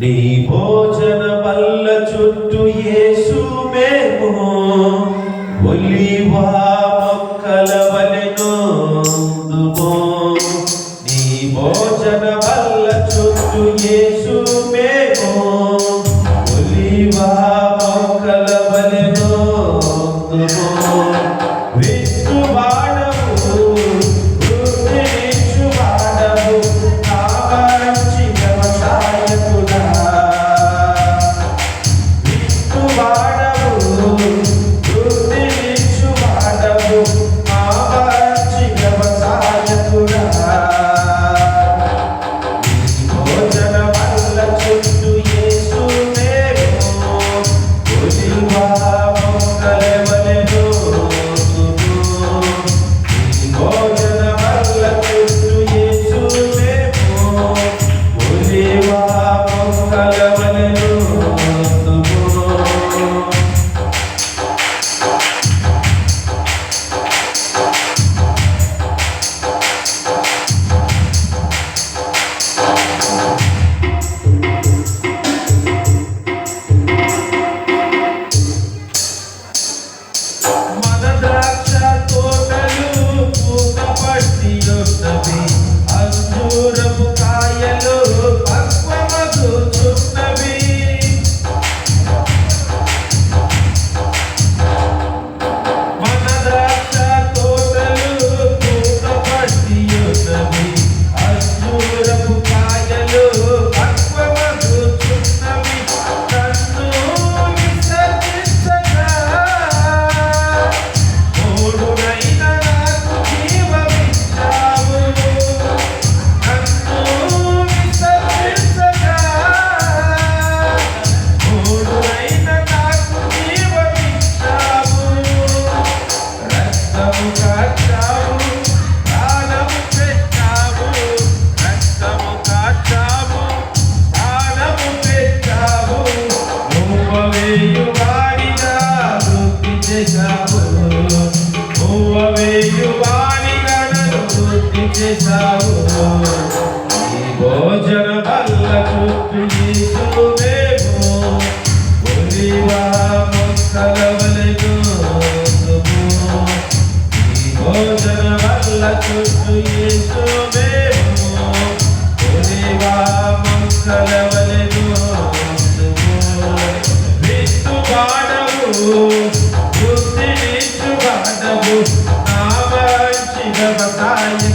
నీ భోజన వల్ల చుట్టూ యేసు మేము. ఒలివా మొక్కల వలెనోందుమో నీ భోజన వల్ల చుట్టూ యేసు మేము. ఒలివా చేశావు. ఈ భోజన బల్లకు ప్రియసులు మేము. ఒలివా మొక్కలవలను ఈ భోజన బల్లకు ప్రియసు మేము. ఒలివా మొక్కలవలను విత్తు పాడవు నా మంచి వ్యవసాయ